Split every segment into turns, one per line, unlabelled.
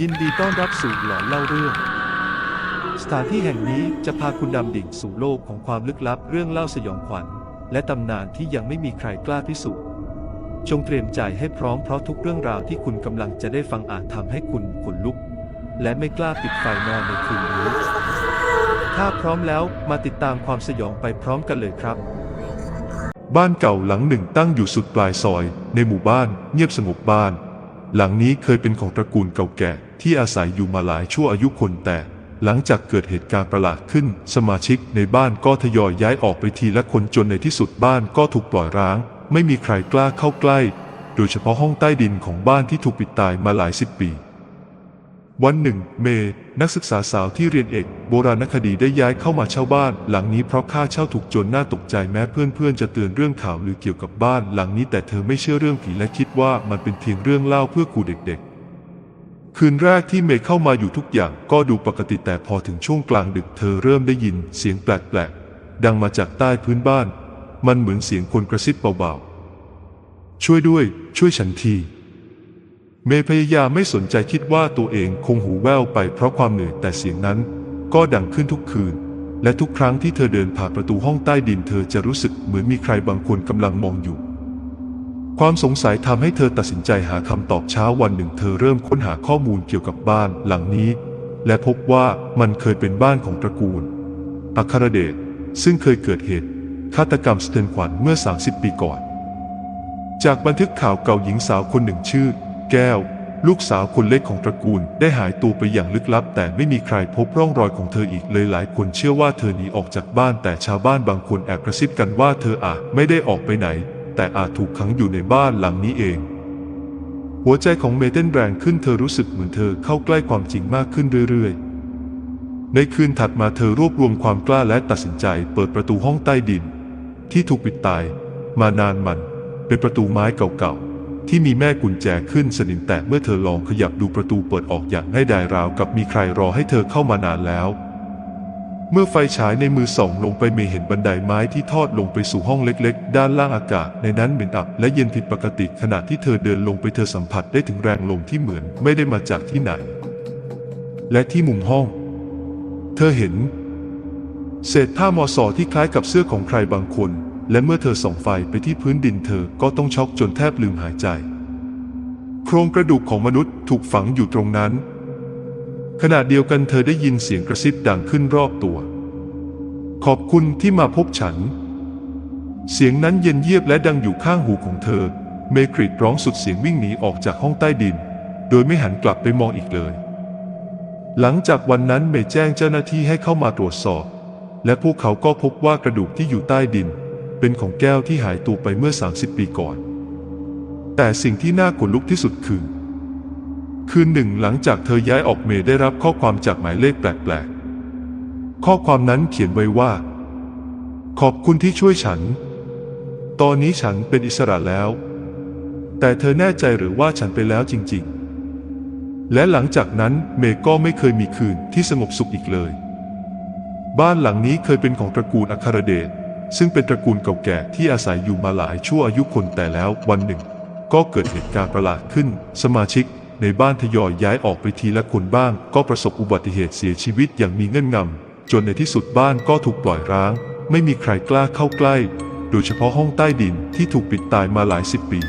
ยินดีต้อนรับสู่หลอนเล่าเรื่อง สถานที่แห่งนี้จะพาคุณดำดิ่งสู่โลกของความลึกลับเรื่องเล่าสยองขวัญ และตำนานที่ยังไม่มีใครกล้าพิสูจน์ จงเตรียมใจให้พร้อมเพราะทุกเรื่องราวที่คุณกำลังจะได้ฟังอาจทำให้คุณขนลุก และไม่กล้าปิดไฟนอนในคืนนี้ ถ้าพร้อมแล้วมาติดตามความสยองไปพร้อมกันเลยครับ
บ้านเก่าหลังหนึ่งตั้งอยู่สุดปลายซอย ในหมู่บ้านเงียบสงบบ้าน หลังนี้เคยเป็นของตระกูลเก่าแก่ที่อาศัยอยู่มาหลายชั่วอายุคนแต่หลังจากเกิดเหตุการณ์ประหลาดขึ้น สมาชิกในบ้านก็ทยอยย้ายออกไปทีละคนจนในที่สุดบ้านก็ถูกปล่อยร้าง ไม่มีใครกล้าเข้าใกล้ โดยเฉพาะห้องใต้ดินของบ้านที่ถูกปิดตายมาหลายสิบปี วันหนึ่ง เมย์นักศึกษาสาวที่เรียนเอก โบราณคดีได้ย้ายเข้ามาเช่าบ้าน หลังนี้เพราะค่าเช่าถูกจนน่าตกใจแม้เพื่อนๆจะเตือนเรื่องข่าวหรือเกี่ยวกับบ้าน หลังนี้แต่เธอไม่เชื่อเรื่องผีและคิดว่ามันเป็นเพียงเรื่องเล่าเพื่อขู่เด็กๆคืนแรกที่เมย์เข้ามาอยู่ทุกอย่างก็ดูปกติแต่พอถึงช่วงกลางดึกเธอเริ่มได้ยินเสียงแปลกๆ ดังมาจากใต้พื้นบ้าน มันเหมือนเสียงคนกระซิบเบาๆ ช่วยด้วย ช่วยฉันที เมย์พยายามไม่สนใจคิดว่าตัวเองคงหูแว่วไปเพราะความเหนื่อยแต่เสียงนั้นก็ดังขึ้นทุกคืน และทุกครั้งที่เธอเดินผ่านประตูห้องใต้ดินเธอจะรู้สึกเหมือนมีใครบางคนกำลังมองอยู่ ความสงสัยทำให้เธอตัดสินใจหาคำตอบเช้าวันหนึ่งเธอเริ่มค้นหาข้อมูลเกี่ยวกับบ้านหลังนี้ และพบว่ามันเคยเป็นบ้านของตระกูลอัครเดชซึ่งเคยเกิดเหตุฆาตกรรมสะเทือนขวัญเมื่อ 30 ปีก่อน จากบันทึกข่าวเก่าหญิงสาวคนหนึ่งชื่อ แก้ว ลูกสาวคนเล็กของตระกูลได้หายตัวไปอย่างลึกลับ แต่ไม่มีใครพบร่องรอยของเธออีกเลยหลายคนเชื่อว่าเธอหนีออกจากบ้านแต่ชาวบ้านบางคนแอบกระซิบกันว่าเธออาจไม่ได้ออกไปไหน แต่อาจถูกขังอยู่ในบ้านหลังนี้เองหัวใจของเมเต้นแรงขึ้นเธอรู้สึกเหมือนเธอเข้าใกล้ความจริงมากขึ้นเรื่อยๆ ในคืนถัดมาเธอรวบรวมความกล้าและตัดสินใจเปิดประตูห้องใต้ดิน ที่ถูกปิดตาย มานานมัน เป็นประตูไม้เก่าๆ ที่มีแม่กุญแจขึ้นสนิมแต่เมื่อเธอลองขยับดูประตูเปิดออกอย่างง่ายดายราวกับมีใครรอให้เธอเข้ามานานแล้ว เมื่อไฟฉายในมือส่องลงไปเมย์เห็นบันไดไม้ที่ทอดลงไปสู่ห้องเล็กๆ ด้านล่างอากาศในนั้นเหม็นอับและเย็นผิดปกติขณะที่เธอเดินลงไปเธอสัมผัสได้ถึงแรงลมที่เหมือนไม่ได้มาจากที่ไหน และที่มุมห้อง เธอเห็น เศษผ้ามอสอที่คล้ายกับเสื้อของใครบางคน และเมื่อเธอส่องไฟไปที่พื้นดินเธอก็ต้องช็อกจนแทบลืมหายใจ โครงกระดูกของมนุษย์ถูกฝังอยู่ตรงนั้น ขณะเดียวกันเธอได้ยินเสียงกระซิบดังขึ้นรอบตัว ขอบคุณที่มาพบฉัน เสียงนั้นเย็นเยียบและดังอยู่ข้างหูของเธอ เมกริดร้องสุดเสียงวิ่งหนีออกจากห้องใต้ดิน โดยไม่หันกลับไปมองอีกเลย หลังจากวันนั้นเมแจ้งเจ้าหน้าที่ให้เข้ามาตรวจสอบ และพวกเขาก็พบว่ากระดูกที่อยู่ใต้ดิน เป็นของแก้วที่หายตัวไปเมื่อ 30 ปีก่อน แต่สิ่งที่น่าขนลุกที่สุดคือ คืนหนึ่งหลังจากเธอย้ายออกเมย์ได้รับข้อความจากหมายเลขแปลกๆ ข้อความนั้นเขียนไว้ว่า ขอบคุณที่ช่วยฉัน ตอนนี้ฉันเป็นอิสระแล้ว แต่เธอแน่ใจหรือว่าฉันไปแล้วจริงๆ และหลังจากนั้นเมย์ก็ไม่เคยมีคืนที่สงบสุขอีกเลย บ้านหลังนี้เคยเป็นของตระกูลอัครเดช ซึ่งเป็นตระกูลเก่าแก่ที่อาศัยอยู่มาหลายชั่วอายุคนแต่แล้ววันหนึ่ง ก็เกิดเหตุการณ์ประหลาดขึ้น สมาชิกในบ้านทยอยย้ายออกไปทีละคนบ้าง ก็ประสบอุบัติเหตุเสียชีวิตอย่างมีเงื่อนงำจนในที่สุดบ้านก็ถูกปล่อยร้าง ไม่มีใครกล้าเข้าใกล้ โดยเฉพาะห้องใต้ดินที่ถูกปิดตายมาหลายสิบปี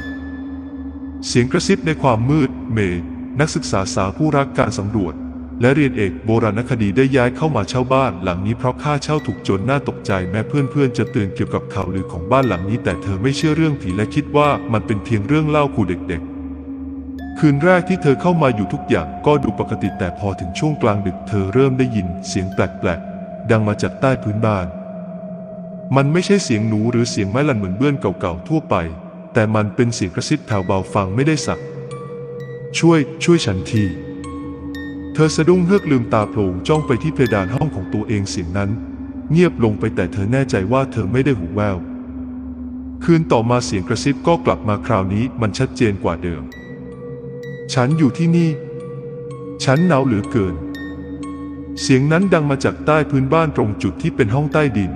เสียงกระซิบในความมืด เมย์นักศึกษาสาวผู้รักการสำรวจ และเรียนเอกโบราณคดีได้ย้ายเข้ามาเช่าบ้านหลังนี้เพราะค่าเช่าถูกจนน่าตกใจแม้เพื่อนๆ จะเตือนเกี่ยวกับข่าวลือของบ้านหลังนี้ แต่เธอไม่เชื่อเรื่องผีและคิดว่ามันเป็นเพียงเรื่องเล่าขู่เด็กๆ คืนแรกที่เธอเข้ามาอยู่ทุกอย่างก็ดูปกติแต่พอถึงช่วงกลางดึกเธอเริ่มได้ยินเสียงแปลกๆ ดังมาจากใต้พื้นบ้าน มันไม่ใช่เสียงหนูหรือเสียงไม้ลันเหมือนเบื้อนเก่าๆทั่วไป แต่มันเป็นเสียงกระซิบแผ่วเบาฟังไม่ได้สัก ช่วย ช่วยฉันที เธอสะดุ้งเฮือกลืมตาโผล่จ้องไปที่เพดานห้องของตัวเองเสียงนั้น เงียบลงไปแต่เธอแน่ใจว่าเธอไม่ได้หูแวว คืนต่อมาเสียงกระซิบก็กลับมาคราวนี้มันชัดเจนกว่าเดิม ฉันอยู่ที่นี่ ฉันหนาวเหลือเกิน เสียงนั้นดังมาจากใต้พื้นบ้านตรงจุดที่เป็นห้องใต้ดิน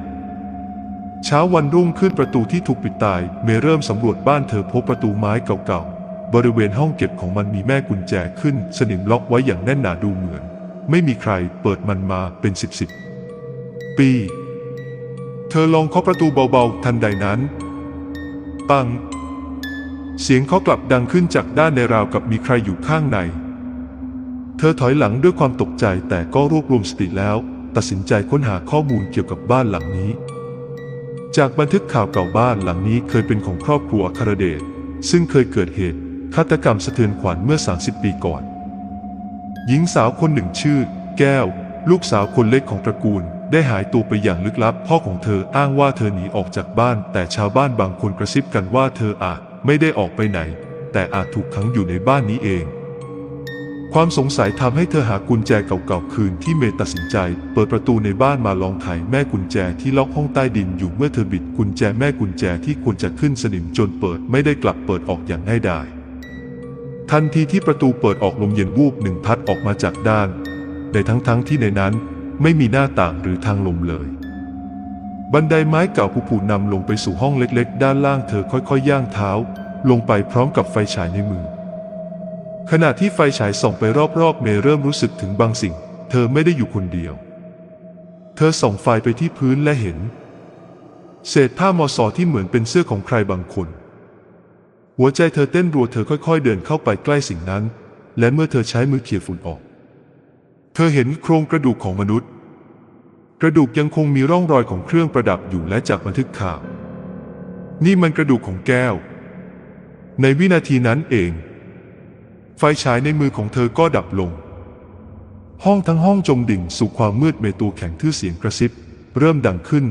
เช้าวันรุ่งขึ้นประตูที่ถูกปิดตาย เมเริ่มสำรวจบ้านเธอพบประตูไม้เก่าๆ บริเวณห้องเก็บของมันมีแม่กุญแจขึ้น สนิมล็อกไว้อย่างแน่นหนาดูเหมือน ไม่มีใครเปิดมันมาเป็นสิบสิบปี เธอลองเคาะประตูเบาๆ ทันใดนั้น ปัง เสียงเคาะกลับดังขึ้นจากด้านในราวกับมีใครอยู่ข้างใน เธอถอยหลังด้วยความตกใจแต่ก็รวบรวมสติแล้ว ตัดสินใจค้นหาข้อมูลเกี่ยวกับบ้านหลังนี้ จากบันทึกข่าวเก่าบ้านหลังนี้เคยเป็นของครอบครัวอัครเดชซึ่งเคยเกิดเหตุ ฆาตกรรมสะเทือนขวัญเมื่อ 30 ปีก่อน หญิงสาวคนหนึ่งชื่อ แก้ว ลูกสาวคนเล็กของตระกูล ได้หายตัวไปอย่างลึกลับ พ่อของเธออ้างว่าเธอหนีออกจากบ้าน แต่ชาวบ้านบางคนกระซิบกันว่าเธออาจไม่ได้ออกไปไหน แต่อาจถูกขังอยู่ในบ้านนี้เอง ความสงสัยทำให้เธอหากุญแจเก่าๆคืนที่เมตัดสินใจ เปิดประตูในบ้านมาลองไขแม่กุญแจที่ล็อกห้องใต้ดินอยู่เมื่อเธอบิดกุญแจแม่กุญแจที่ควรจะขึ้นสนิมจนเปิดไม่ได้กลับเปิดออกอย่างง่ายดาย ทันทีที่ประตูเปิดออกลมเย็นวูบหนึ่งพัดออกมาจากด้าน ในทั้งๆที่ในนั้นไม่มีหน้าต่างหรือทางลมเลย บันไดไม้เก่าผุๆนำลงไปสู่ห้องเล็กๆ ด้านล่างเธอค่อยๆย่างเท้า ลงไปพร้อมกับไฟฉายในมือ ขณะที่ไฟฉายส่องไปรอบๆเมเริ่มรู้สึกถึงบางสิ่ง เธอไม่ได้อยู่คนเดียว เธอส่องไฟไปที่พื้นและเห็น เศษผ้ามอสอที่เหมือนเป็นเสื้อของใครบางคน หัวใจเธอเต้นรัวเธอค่อยๆ เดินเข้าไปใกล้สิ่งนั้น และเมื่อเธอใช้มือเขี่ยฝุ่นออก เธอเห็นโครงกระดูกของมนุษย์ กระดูกยังคงมีร่องรอยของเครื่องประดับอยู่และจากบันทึกข่าว นี่มันกระดูกของแก้ว ในวินาทีนั้นเอง ไฟฉายในมือของเธอก็ดับลง ห้องทั้งห้องจมดิ่งสู่ความมืดเมตัวแข็งทื่อเสียงกระซิบ เริ่มดังขึ้น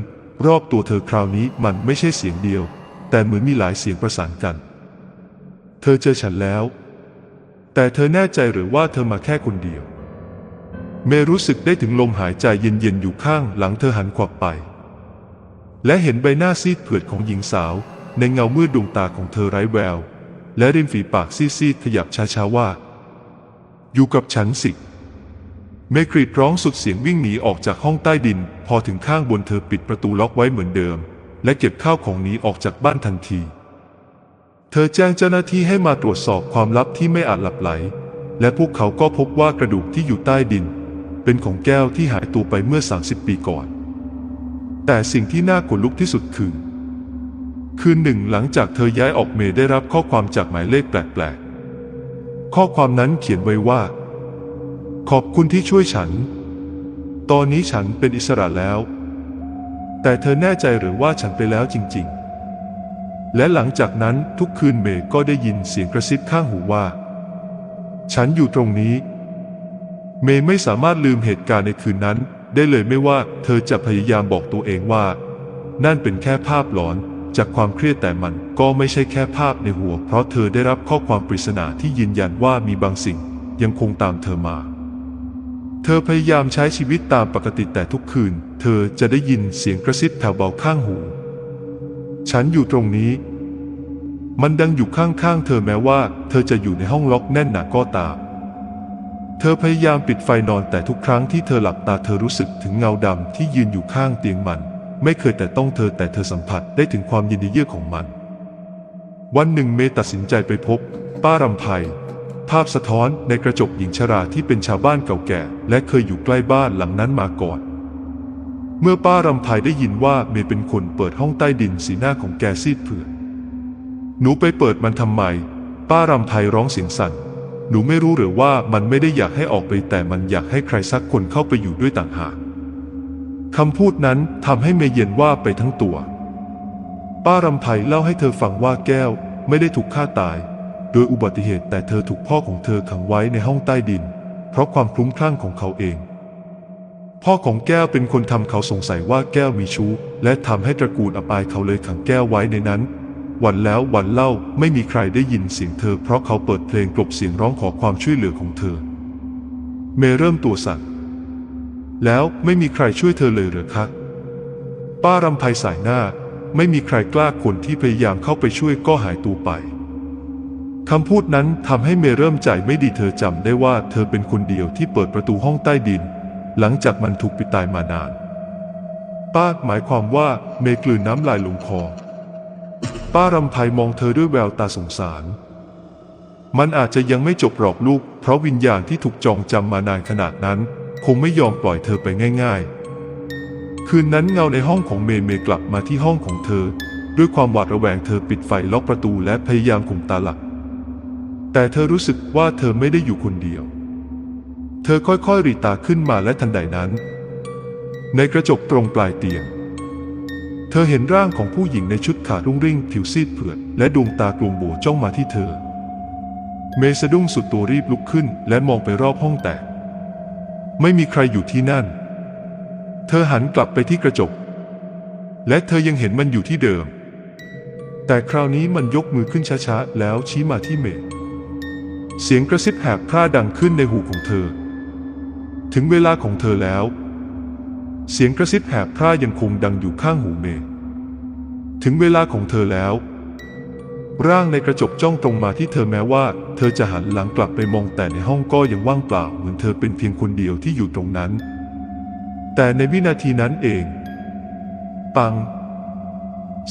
รอบตัวเธอคราวนี้มันไม่ใช่เสียงเดียว แต่เหมือนมีหลายเสียงประสานกัน เธอเจอฉันแล้ว แต่เธอแน่ใจหรือว่าเธอมาแค่คนเดียว เมรู้สึกได้ถึงลมหายใจเย็นๆอยู่ข้างหลังเธอหันขวับไป และเห็นใบหน้าซีดเผือดของหญิงสาว ในเงามืดดวงตาของเธอไร้แวว และริมฝีปากซีดๆขยับช้าๆว่า อยู่กับฉันสิเมกรีดร้องสุดเสียงวิ่งหนีออกจากห้องใต้ดิน พอถึงข้างบนเธอปิดประตูล็อกไว้เหมือนเดิม และเก็บข้าวของหนีออกจากบ้านทันที เธอแจ้งเจ้าหน้าที่ให้มาตรวจสอบความลับที่ไม่อาจหลับไหล และพวกเขาก็พบว่ากระดูกที่อยู่ใต้ดิน เป็นของแก้วที่หายตัวไปเมื่อ 30 ปีก่อน แต่สิ่งที่น่าขนลุกที่สุดคือ คืนหนึ่งหลังจากเธอย้ายออกเมย์ได้รับข้อความจากหมายเลขแปลกๆ ข้อความนั้นเขียนไว้ว่า ขอบคุณที่ช่วยฉัน ตอนนี้ฉันเป็นอิสระแล้ว แต่เธอแน่ใจหรือว่าฉันไปแล้วจริง ๆ และหลังจากนั้นทุกคืนเมย์ก็ได้ยินเสียงกระซิบข้างหูว่า ฉันอยู่ตรงนี้ เมย์ไม่สามารถลืมเหตุการณ์ในคืนนั้น ได้เลยไม่ว่าเธอจะพยายามบอกตัวเองว่า นั่นเป็นแค่ภาพหลอนจากความเครียดแต่มันก็ไม่ใช่แค่ภาพในหัว เพราะเธอได้รับข้อความปริศนาที่ยืนยันว่ามีบางสิ่งยังคงตามเธอมา เธอพยายามใช้ชีวิตตามปกติแต่ทุกคืน เธอจะได้ยินเสียงกระซิบแผ่วเบาข้างหู ฉันอยู่ตรงนี้ มันดังอยู่ข้างๆเธอแม้ว่า เธอจะอยู่ในห้องล็อกแน่นหนาก็ตาม เธอพยายามปิดไฟนอนแต่ทุกครั้งที่เธอหลับตาเธอรู้สึกถึงเงาดำที่ยืนอยู่ข้างเตียงมัน ไม่เคยแต่ต้องเธอแต่เธอสัมผัสได้ถึงความยินดีเยือกของมัน วันหนึ่งเมตัดสินใจไปพบ ป้ารำไพภาพสะท้อนในกระจกหญิงชราที่เป็นชาวบ้านเก่าแก่ และเคยอยู่ใกล้บ้านหลังนั้นมาก่อน เมื่อป้ารำไพได้ยินว่าเมย์เป็นคนเปิดห้องใต้ดินสีหน้าของแกซีดเผือดหนูไปเปิดมันทำไม ป้ารำไพร้องเสียงสั่น หนูไม่รู้หรือว่ามันไม่ได้อยากให้ออกไปแต่มันอยากให้ใครสักคนเข้าไปอยู่ด้วยต่างหากคำพูดนั้นทำให้เมย์เย็นว่าไปทั้งตัว ป้ารำไพเล่าให้เธอฟังว่าแก้วไม่ได้ถูกฆ่าตาย โดยอุบัติเหตุแต่เธอถูกพ่อของเธอขังไว้ในห้องใต้ดิน เพราะความคลุ้มคลั่งของเขาเอง พ่อของแก้วเป็นคนทำเขาสงสัยว่าแก้วมีชู้ และทำให้ตระกูลอับอายเขาเลยขังแก้วไว้ในนั้น วันแล้ววันเล่าไม่มีใครได้ยินเสียงเธอ เพราะเขาเปิดเพลงกลบเสียงร้องขอความช่วยเหลือของเธอ เมเริ่มตัวสั่นแล้วไม่มีใครช่วยเธอเลยหรือคะป้ารำไพสายหน้า ไม่มีใครกล้าคนที่พยายามเข้าไปช่วยก็หายตัวไปคำพูดนั้นทำให้เมเริ่มใจไม่ดีเธอจำได้ว่าเธอเป็นคนเดียวที่เปิดประตูห้องใต้ดิน หลังจากมันถูกปิดตายมานาน ป้าหมายความว่าเมย์กลืนน้ำลายลงคอ ป้ารำไพมองเธอด้วยแววตาสงสาร มันอาจจะยังไม่จบหรอกลูก เพราะวิญญาณที่ถูกจองจำมานานขนาดนั้น คงไม่ยอมปล่อยเธอไปง่าย ๆ คืนนั้นเงาในห้องของเมย์เมย์กลับมาที่ห้องของเธอ ด้วยความหวาดระแวงเธอปิดไฟล็อกประตูและพยายามข่มตาหลับแต่เธอรู้สึกว่าเธอไม่ได้อยู่คนเดียว เธอค่อยๆรีตาขึ้นมาและทันใดนั้น ในกระจกตรงปลายเตียง เธอเห็นร่างของผู้หญิงในชุดขารุ่งริ่งผิวซีดเผือดและดวงตากลวงโบจ้องมาที่เธอ เมย์สะดุ้งสุดตัวรีบลุกขึ้นและมองไปรอบห้องแตกไม่มีใครอยู่ที่นั่น เธอหันกลับไปที่กระจก และเธอยังเห็นมันอยู่ที่เดิม แต่คราวนี้มันยกมือขึ้นช้าๆแล้วชี้มาที่เมย์เสียงกระซิบแหบพร่าดังขึ้นในหูของเธอ ถึงเวลาของเธอแล้ว เสียงกระซิบแหบพร่ายังคงดังอยู่ข้างหูเมย์ถึงเวลาของเธอแล้ว ร่างในกระจกจ้องตรงมาที่เธอแม้ว่า เธอจะหันหลังกลับไปมองแต่ในห้องก็ยังว่างเปล่าเหมือนเธอเป็นเพียงคนเดียวที่อยู่ตรงนั้น แต่ในวินาทีนั้นเอง ปัง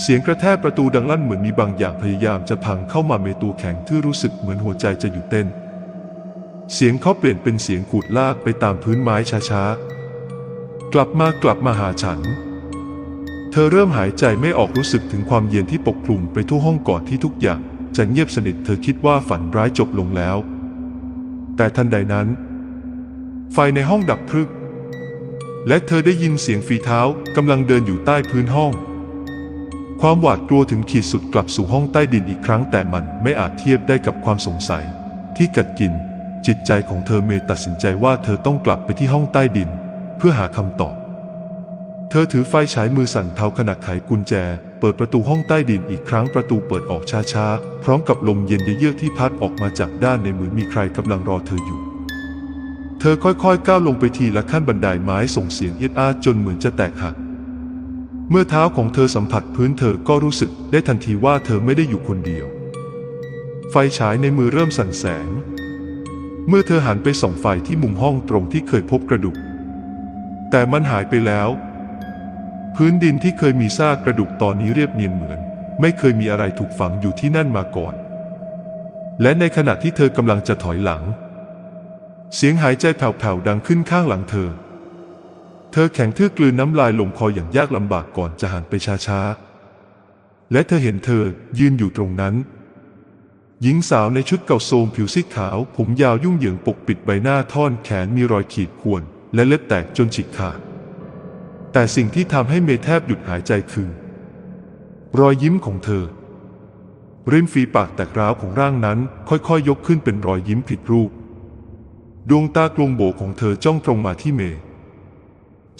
เสียงกระแทกประตูดังลั่นเหมือนมีบางอย่างพยายามจะพังเข้ามาเมตัวแข็งที่รู้สึกเหมือนหัวใจจะหยุดเต้น เสียงเขาเปลี่ยนเป็นเสียงขูดลากไปตามพื้นไม้ช้าๆ กลับมากลับมาหาฉัน เธอเริ่มหายใจไม่ออกรู้สึกถึงความเย็นที่ปกคลุมไปทั่วห้องก่อนที่ทุกอย่างจะเงียบสนิทเธอคิดว่าฝันร้ายจบลงแล้ว แต่ทันใดนั้น ไฟในห้องดับพรึก และเธอได้ยินเสียงฝีเท้ากำลังเดินอยู่ใต้พื้นห้อง ความหวาดกลัวถึงขีดสุดกลับสู่ห้องใต้ดินอีกครั้งแต่มันไม่อาจเทียบได้กับความสงสัยที่กัดกิน จิตใจของเธอเมย์ตัดสินใจว่าเธอต้องกลับไปที่ห้องใต้ดิน เพื่อหาคำตอบ เธอถือไฟฉายมือสั่นเทาขณะไขกุญแจ เปิดประตูห้องใต้ดินอีกครั้งประตูเปิดออกช้าๆ พร้อมกับลมเย็นเยือกที่พัดออกมาจากด้านในมือมีใครกำลังรอเธออยู่ เธอค่อยๆก้าวลงไปทีละขั้นบันไดไม้ส่งเสียงเอียดอาจนเหมือนจะแตกหักเมื่อเท้าของเธอสัมผัสพื้นเธอก็รู้สึกได้ทันทีว่าเธอไม่ได้อยู่คนเดียว ไฟฉายในมือเริ่มสั่นแสง เมื่อเธอหันไปส่องไฟที่มุมห้องตรงที่เคยพบกระดูก แต่มันหายไปแล้ว พื้นดินที่เคยมีซากกระดูกตอนนี้เรียบเนียนเหมือน ไม่เคยมีอะไรถูกฝังอยู่ที่นั่นมาก่อน และในขณะที่เธอกำลังจะถอยหลัง เสียงหายใจแผ่วๆดังขึ้นข้างหลังเธอ เธอแข็งทื่อกลืนน้ำลายลงคออย่างยากลำบากก่อนจะหันไปช้าๆและเธอเห็นเธอยืนอยู่ตรงนั้น หญิงสาวในชุดเก่าโทรมผิวซีดขาว ผมยาวยุ่งเหยิงปกปิดใบหน้าท่อนแขนมีรอยขีดข่วน และเล็บแตกจนฉีกขาดแต่สิ่งที่ทำให้เมย์แทบหยุดหายใจคือ รอยยิ้มของเธอ ริมฝีปากแตกร้าวของร่างนั้น ค่อยๆยยกขึ้นเป็นรอยยิ้มผิดรูป ดวงตากลวงโบของเธอจ้องตรงมาที่เมย์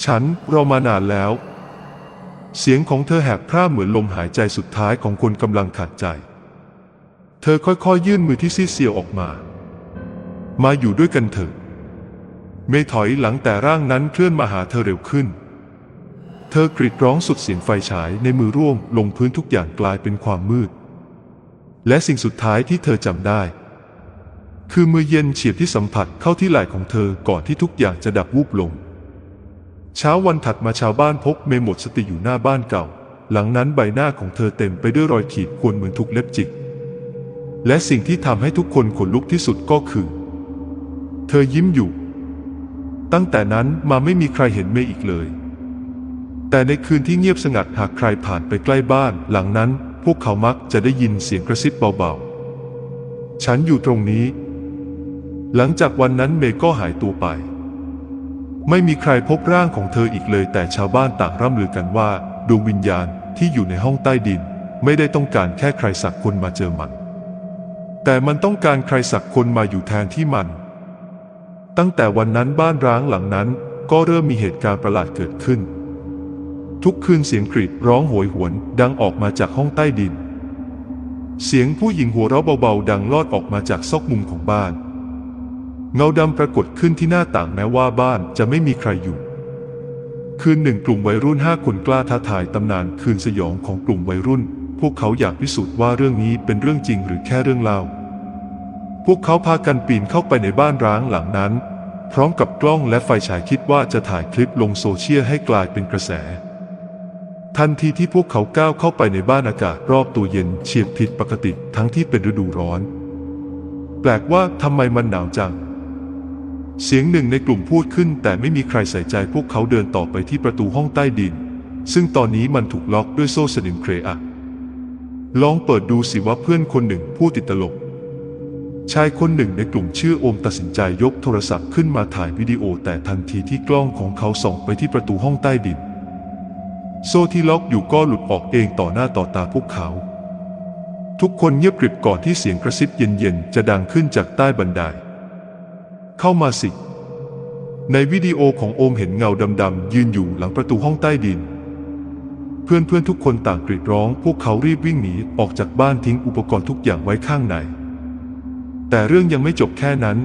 ฉันเรอมานานแล้ว เสียงของเธอแหบพร่าเหมือนลมหายใจสุดท้ายของคนกำลังขาดใจ เธอค่อยๆยื่นมือที่ซีเซียวออกมา มาอยู่ด้วยกันเถอะ เมถอยหลังแต่ร่างนั้นเคลื่อนมาหาเธอเร็วขึ้น เธอกรีดร้องสุดเสียงไฟฉายในมือร่วงลงพื้นทุกอย่างกลายเป็นความมืด และสิ่งสุดท้ายที่เธอจำได้ คือมือเย็นเฉียบที่สัมผัสเข้าที่ไหล่ของเธอก่อนที่ทุกอย่างจะดับวูบลง เช้าวันถัดมาชาวบ้านพบเมหมดสติอยู่หน้าบ้านเก่า หลังนั้นใบหน้าของเธอเต็มไปด้วยรอยขีดข่วนเหมือนถูกเล็บจิก และสิ่งที่ทำให้ทุกคนขนลุกที่สุดก็คือ เธอยิ้มอยู่ ตั้งแต่นั้นมาไม่มีใครเห็นเมย์อีกเลย แต่ในคืนที่เงียบสงัดหากใครผ่านไปใกล้บ้านหลังนั้น พวกเขามักจะได้ยินเสียงกระซิบเบาๆ ฉันอยู่ตรงนี้ หลังจากวันนั้นเมย์ก็หายตัวไป ไม่มีใครพบร่างของเธออีกเลย แต่ชาวบ้านต่างร่ำลือกันว่าดวงวิญญาณที่อยู่ในห้องใต้ดิน ไม่ได้ต้องการแค่ใครสักคนมาเจอมัน แต่มันต้องการใครสักคนมาอยู่แทนที่มัน ตั้งแต่วันนั้นบ้านร้างหลังนั้นก็เริ่มมีเหตุการณ์ประหลาดเกิดขึ้น ทุกคืนเสียงกรีดร้องโหยหวนดังออกมาจากห้องใต้ดิน เสียงผู้หญิงหัวเราะเบาๆ ดังลอดออกมาจากซอกมุมของบ้าน เงาดำปรากฏขึ้นที่หน้าต่างแม้ว่าบ้านจะไม่มีใครอยู่ คืนหนึ่งกลุ่มวัยรุ่นห้าคนกล้าท้าทายตำนานคืนสยองของกลุ่มวัยรุ่น พวกเขาอยากพิสูจน์ว่าเรื่องนี้เป็นเรื่องจริงหรือแค่เรื่องเล่า พวกเขาพากันปีนเข้าไปในบ้านร้างหลังนั้น พร้อมกับกล้องและไฟฉายคิดว่าจะถ่ายคลิปลงโซเชียลให้กลายเป็นกระแส ทันทีที่พวกเขาก้าวเข้าไปในบ้านอากาศรอบตัวเย็นเฉียบผิดปกติทั้งที่เป็นฤดูร้อน แปลกว่าทำไมมันหนาวจังเสียงหนึ่งในกลุ่มพูดขึ้น แต่ไม่มีใครใส่ใจพวกเขาเดินต่อไปที่ประตูห้องใต้ดิน ซึ่งตอนนี้มันถูกล็อกด้วยโซ่สนิมเครอะ ลองเปิดดูสิว่าเพื่อนคนหนึ่งพูดติดตลก ชายคนหนึ่งในกลุ่มชื่อโอมตัดสินใจยกโทรศัพท์ขึ้นมาถ่ายวิดีโอแต่ทันทีที่กล้องของเขาส่องไปที่ประตูห้องใต้ดิน โซ่ที่ล็อกอยู่ก็หลุดออกเองต่อหน้าต่อตาพวกเขา ทุกคนเงียบกริบก่อนที่เสียงกระซิบเย็นๆ จะดังขึ้นจากใต้บันได เข้ามาสิ ในวิดีโอของโอมเห็นเงาดำๆยืนอยู่หลังประตูห้องใต้ดิน เพื่อนทุกคนต่างกรีดร้อง พวกเขารีบวิ่งหนีออกจากบ้านทิ้งอุปกรณ์ทุกอย่างไว้ข้างใน แต่เรื่องยังไม่จบแค่นั้น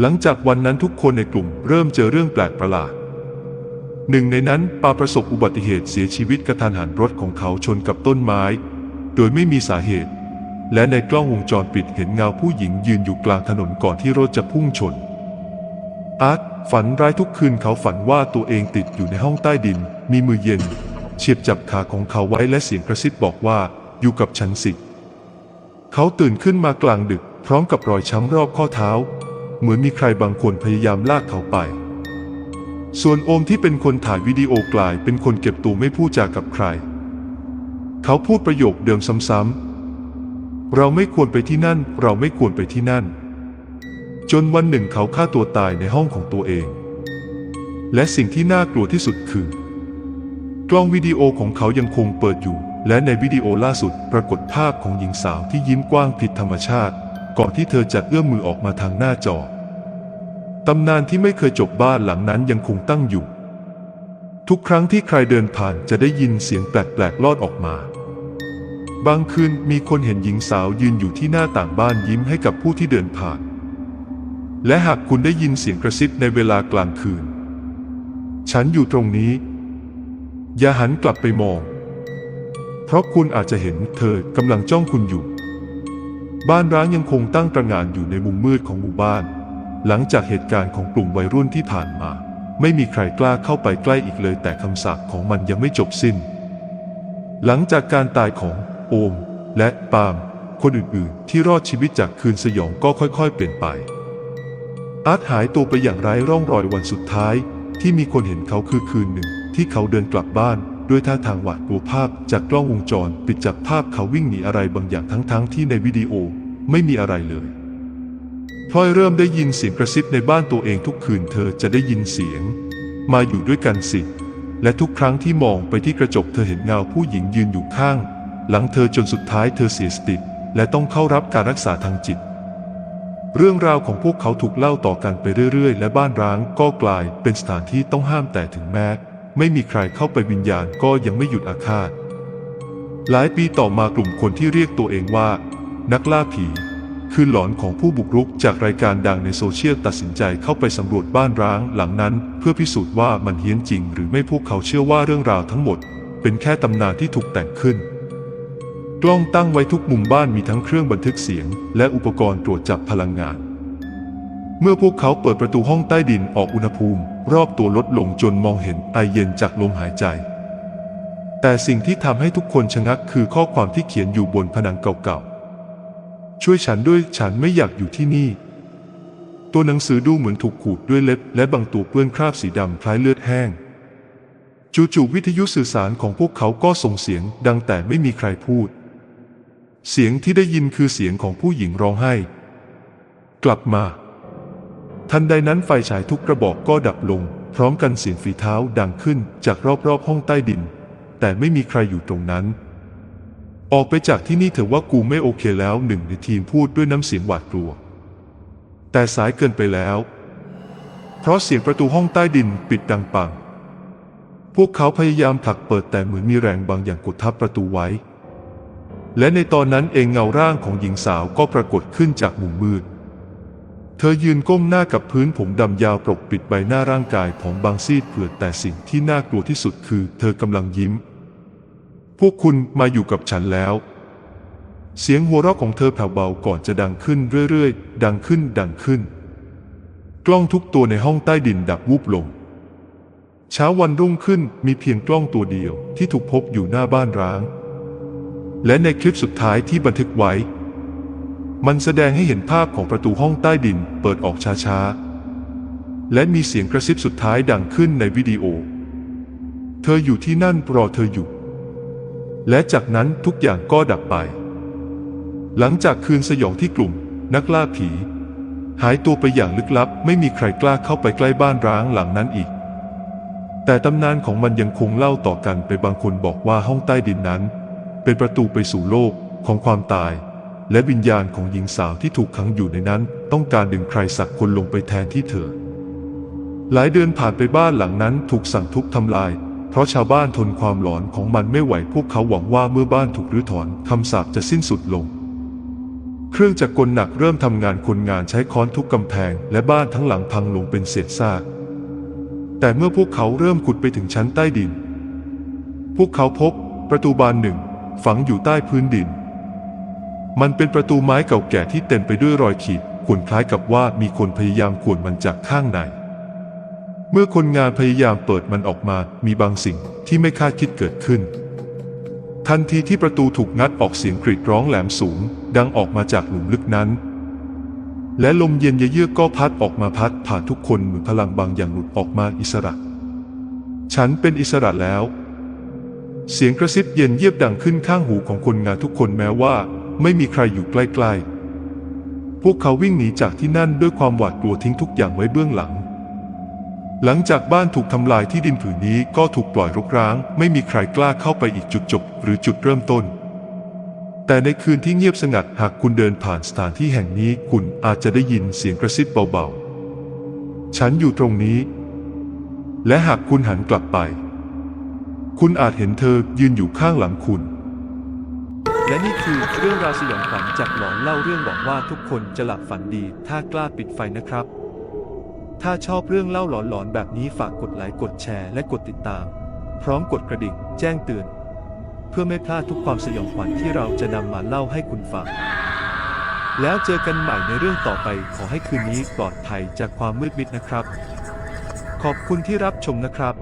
หลังจากวันนั้นทุกคนในกลุ่มเริ่มเจอเรื่องแปลกประหลาด หนึ่งในนั้นปาประสบอุบัติเหตุเสียชีวิตกระทันหันรถของเขาชนกับต้นไม้ โดยไม่มีสาเหตุ และในกล้องวงจรปิดเห็นเงาผู้หญิงยืนอยู่กลางถนนก่อนที่รถจะพุ่งชนอาร์ตฝันร้ายทุกคืนเขาฝันว่าตัวเองติดอยู่ในห้องใต้ดิน มีมือเย็น เฉียบจับขาของเขาไว้และเสียงกระซิบบอกว่า อยู่กับฉันสิ เขาตื่นขึ้นมากลางดึก พร้อมกับรอยช้ำรอบข้อเท้า เหมือนมีใครบางคนพยายามลากเขาไป ส่วนโอมที่เป็นคนถ่ายวิดีโอกลายเป็นคนเก็บตัวไม่พูดจากับใคร เขาพูดประโยคเดิมซ้ำๆ เราไม่ควรไปที่นั่น เราไม่ควรไปที่นั่น จนวันหนึ่งเขาฆ่าตัวตายในห้องของตัวเอง และสิ่งที่น่ากลัวที่สุดคือ กล้องวิดีโอของเขายังคงเปิดอยู่ และในวิดีโอล่าสุดปรากฏภาพของหญิงสาวที่ยิ้มกว้างผิดธรรมชาติ ก่อนที่เธอจะเอื้อมมือออกมาทางหน้าจอตำนานที่ไม่เคยจบบ้านหลังนั้นยังคงตั้งอยู่ ทุกครั้งที่ใครเดินผ่านจะได้ยินเสียงแปลกๆลอดออกมา บางคืนมีคนเห็นหญิงสาวยืนอยู่ที่หน้าต่างบ้านยิ้มให้กับผู้ที่เดินผ่าน และหากคุณได้ยินเสียงกระซิบในเวลากลางคืน ฉันอยู่ตรงนี้ อย่าหันกลับไปมอง เพราะคุณอาจจะเห็นเธอกำลังจ้องคุณอยู่ บ้านร้างยังคงตั้งตระหง่านอยู่ในมุมมืดของหมู่บ้าน หลังจากเหตุการณ์ของกลุ่มวัยรุ่นที่ผ่านมา ไม่มีใครกล้าเข้าไปใกล้อีกเลยแต่คำสาปของมันยังไม่จบสิ้น หลังจากการตายของโอมและปาล์มคนอื่นๆ ที่รอดชีวิตจากคืนสยองก็ค่อยๆ เปลี่ยนไป อาร์ตหายตัวไปอย่างไร้ร่องรอยวันสุดท้ายที่มีคนเห็นเขาคือคืนหนึ่ง ที่เขาเดินกลับบ้านด้วยท่าทางหวาดกลัวภาพจากกล้องวงจรปิดจับภาพเขาวิ่งหนีอะไรบางอย่างทั้งๆที่ในวิดีโอไม่มีอะไรเลยพลอยเริ่มได้ยินเสียงกระซิบในบ้านตัวเองทุกคืนเธอจะได้ยินเสียง มาอยู่ด้วยกันสิ และทุกครั้งที่มองไปที่กระจกเธอเห็นเงาผู้หญิงยืนอยู่ข้าง หลังเธอจนสุดท้ายเธอเสียสติและต้องเข้ารับการรักษาทางจิต เรื่องราวของพวกเขาถูกเล่าต่อกันไปเรื่อยๆ และบ้านร้างก็กลายเป็นสถานที่ต้องห้ามแต่ถึงแม้ ไม่มีใครเข้าไปวิญญาณก็ยังไม่หยุดอาฆาต หลายปีต่อมากลุ่มคนที่เรียกตัวเองว่า นักล่าผี คือหลอนของผู้บุกรุกจากรายการดังในโซเชียลตัดสินใจเข้าไปสำรวจบ้านร้างหลังนั้น เพื่อพิสูจน์ว่ามันเฮี้ยนจริง หรือไม่พวกเขาเชื่อว่าเรื่องราวทั้งหมด เป็นแค่ตำนานที่ถูกแต่งขึ้นกล้องตั้งไว้ทุกมุมบ้านมีทั้งเครื่องบันทึกเสียง และอุปกรณ์ตรวจจับพลังงาน เมื่อพวกเขาเปิดประตูห้องใต้ดินออกอุณหภูมิ รอบตัวลดลงจนมองเห็นไอเย็นจากลมหายใจ แต่สิ่งที่ทำให้ทุกคนชะงักคือข้อความที่เขียนอยู่บนผนังเก่าๆ ช่วยฉันด้วยฉันไม่อยากอยู่ที่นี่ ตัวหนังสือดูเหมือนถูกขูดด้วยเล็บ และบางตัวเปื้อนคราบสีดำคล้ายเลือดแห้ง จู่ๆวิทยุสื่อสารของพวกเขาก็ส่งเสียงดังแต่ไม่มีใครพูด เสียงที่ได้ยินคือเสียงของผู้หญิงร้องไห้ กลับมา ทันใดนั้นไฟฉายทุกกระบอกก็ดับลง พร้อมกันเสียงฝีเท้าดังขึ้นจากรอบๆห้องใต้ดิน แต่ไม่มีใครอยู่ตรงนั้น ออกไปจากที่นี่เถอะว่ากูไม่โอเคแล้วหนึ่งในทีมพูดด้วยน้ำเสียงหวาดกลัว แต่สายเกินไปแล้ว เพราะเสียงประตูห้องใต้ดินปิดดังปัง พวกเขาพยายามผลักเปิดแต่เหมือนมีแรงบางอย่างกดทับประตูไว้ และในตอนนั้นเองเงาร่างของหญิงสาวก็ปรากฏขึ้นจากมุมมืด เธอยืนก้มหน้ากับพื้นผมดำยาวปกปิดใบหน้าร่างกายของบางซีดเผือดแต่สิ่งที่น่ากลัวที่สุดคือ เธอกำลังยิ้ม พวกคุณมาอยู่กับฉันแล้ว เสียงหัวเราะของเธอแผ่วเบาก่อนจะดังขึ้นเรื่อยๆ ดังขึ้นดังขึ้น กล้องทุกตัวในห้องใต้ดินดับวูบลง เช้าวันรุ่งขึ้นมีเพียงกล้องตัวเดียวที่ถูกพบอยู่หน้าบ้านร้าง และในคลิปสุดท้ายที่บันทึกไว้ มันแสดงให้เห็นภาพของประตูห้องใต้ดินเปิดออกช้าๆ และมีเสียงกระซิบสุดท้ายดังขึ้นในวิดีโอ เธออยู่ที่นั่นรอเธออยู่ และจากนั้นทุกอย่างก็ดับไป หลังจากคืนสยองที่กลุ่ม นักล่าผี หายตัวไปอย่างลึกลับ ไม่มีใครกล้าเข้าไปใกล้บ้านร้างหลังนั้นอีก แต่ตำนานของมันยังคงเล่าต่อกันไปบางคนบอกว่าห้องใต้ดินนั้น เป็นประตูไปสู่โลกของความตาย และวิญญาณของหญิงสาวที่ถูกขังอยู่ในนั้น ต้องการดึงใครสักคนลงไปแทนที่เธอ หลายเดือนผ่านไปบ้านหลังนั้นถูกสั่งทุบทำลาย เพราะชาวบ้านทนความหลอนของมันไม่ไหวพวกเขาหวังว่าเมื่อบ้านถูกรื้อถอนคำสาปจะสิ้นสุดลง เครื่องจักรกลหนักเริ่มทำงานคนงานใช้ค้อนทุบกำแพง และบ้านทั้งหลังพังลงเป็นเศษซาก แต่เมื่อพวกเขาเริ่มขุดไปถึงชั้นใต้ดิน พวกเขาพบประตูบานหนึ่ง ฝังอยู่ใต้พื้นดิน มันเป็นประตูไม้เก่าแก่ที่เต็มไปด้วยรอยขีดข่วนคล้ายกับว่ามีคนพยายามข่วนมันจากข้างใน เมื่อคนงานพยายามเปิดมันออกมา มีบางสิ่งที่ไม่คาดคิดเกิดขึ้น ทันทีที่ประตูถูกงัดออกเสียงกรีดร้องแหลมสูง ดังออกมาจากหลุมลึกนั้น และลมเย็นเยือกก็พัดออกมาพัดผ่านทุกคนเหมือนพลังบางอย่างหลุดออกมาอิสระ ฉันเป็นอิสระแล้ว เสียงกระซิบเย็นเยียบดังขึ้นข้างหูของคนงานทุกคนแม้ว่า ไม่มีใครอยู่ใกล้ๆ พวกเขาวิ่งหนีจากที่นั่นด้วยความหวาดกลัวทิ้งทุกอย่างไว้เบื้องหลัง หลังจากบ้านถูกทำลายที่ดินผืนนี้ก็ถูกปล่อยรกร้าง ไม่มีใครกล้าเข้าไปอีกจุดจบหรือจุดเริ่มต้น แต่ในคืนที่เงียบสงัดหากคุณเดินผ่านสถานที่แห่งนี้คุณอาจจะได้ยินเสียงกระซิบเบาๆ ฉันอยู่ตรงนี้ และหากคุณหันกลับไป คุณอาจเห็นเธอยืนอยู่ข้างหลังคุณ
และนี่คือเรื่องราวสยองขวัญจากหลอนเล่าเรื่องบอกว่าทุกคนจะหลับฝันดี ถ้ากล้าปิดไฟนะครับ ถ้าชอบเรื่องเล่าหลอนๆแบบนี้ฝากกดไลค์กดแชร์และกดติดตาม พร้อมกดกระดิ่งแจ้งเตือน เพื่อไม่พลาดทุกความสยองขวัญที่เราจะนำมาเล่าให้คุณฟัง แล้วเจอกันใหม่ในเรื่องต่อไปขอให้คืนนี้ปลอดภัยจากความมืดมิดนะครับ ขอบคุณที่รับชมนะครับ